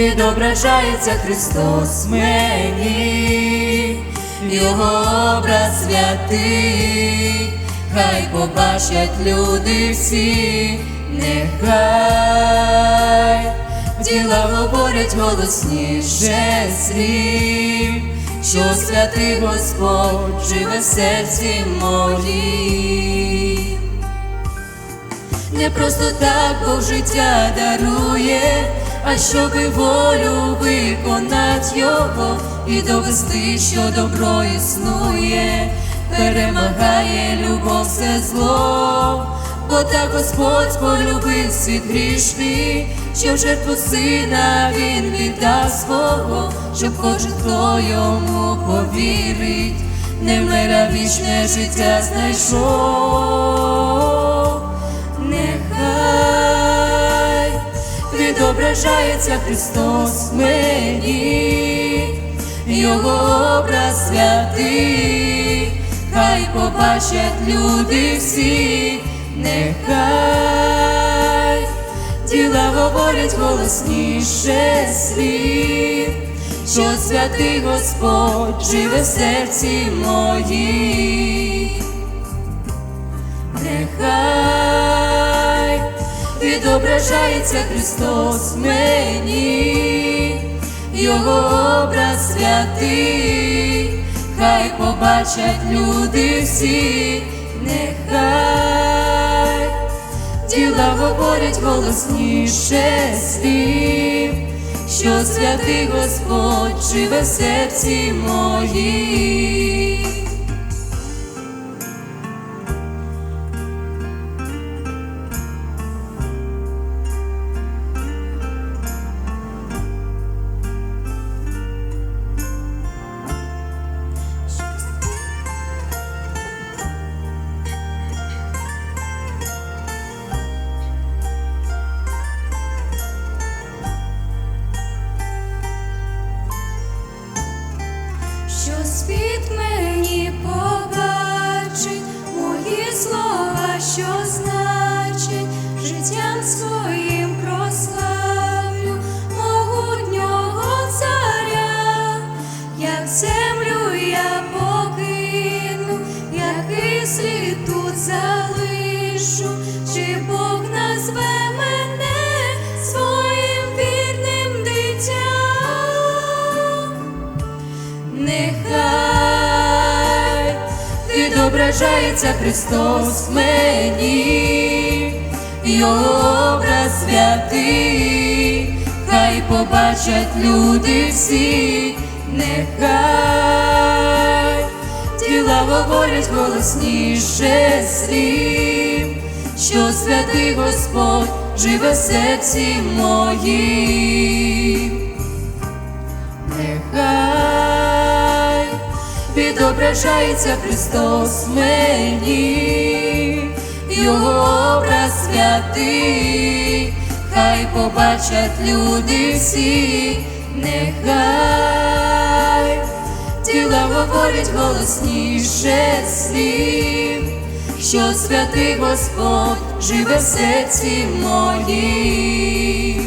відображається Христос мені, Його образ святий, хай побачать люди всі, нехай діла говорять голосніше слів, що святий Господь живе в серці моїм. Не просто так Бог життя дарує, а щоби волю виконать його і довести, що добро існує, перемагає любов все зло, бо так Господь полюбив світ грішний, що в жертву сина він віддав свого, щоб кожен, хто йому повірить, не вмира вічне життя знайшов. Відображається Христос мені, Його образ святий, хай побачать люди всі, нехай діла говорять голосніше слів, що святий Господь живе в серці моїм. Нехай відображається Христос мені, Його образ святий, хай побачать люди всі, нехай діла говорять голосніше слів, що святий Господь живе в серці моїм. Відображається Христос мені, Його образ святий, хай побачать люди всі, нехай діла говорять голосніше слів, що святий Господь живе в серці моїм. Відображається Христос мені, Його образ святий, хай побачать люди всі, нехай діла говорять голосніше слів, що святий Господь живе в серці моїм.